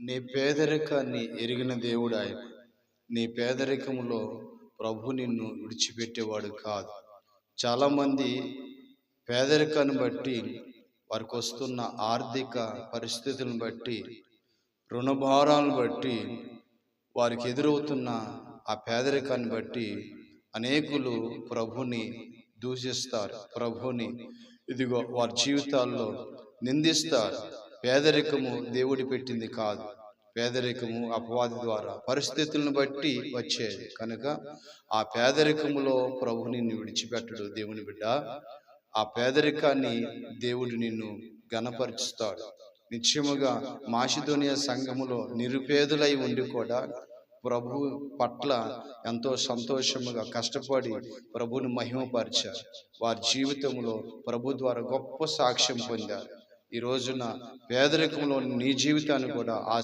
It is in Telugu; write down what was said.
నీ పేదరికాన్ని ఎరిగిన దేవుడు ఆయన నీ పేదరికంలో ప్రభు నిన్ను విడిచిపెట్టేవాడు కాదు. చాలామంది పేదరికాన్ని బట్టి వారికి వస్తున్న ఆర్థిక పరిస్థితులను బట్టి రుణభారాలను బట్టి వారికి ఎదురవుతున్న ఆ పేదరికాన్ని బట్టి అనేకులు ప్రభుని దూషిస్తారు ప్రభుని ఇదిగో వారి జీవితాల్లో నిందిస్తారు. పేదరికము దేవుడి పెట్టింది కాదు. పేదరికము అపవాది ద్వారా పరిస్థితులను బట్టి వచ్చేది. కనుక ఆ పేదరికములో ప్రభుని నిన్ను విడిచిపెట్టడు దేవుని బిడ్డ. ఆ పేదరికాన్ని దేవుడు నిన్ను ఘనపరుచుతాడు నిశ్చయముగా మాషిధోనియ సంఘములో నిరుపేదలై ఉండి కూడా ప్రభు పట్ల ఎంతో సంతోషముగా కష్టపడి ప్రభుని మహిమపరిచారు. వారి జీవితంలో ప్రభు ద్వారా గొప్ప సాక్ష్యం పొందారు. ఈ రోజున పేదరికంలో నీ జీవితాన్ని కూడా ఆ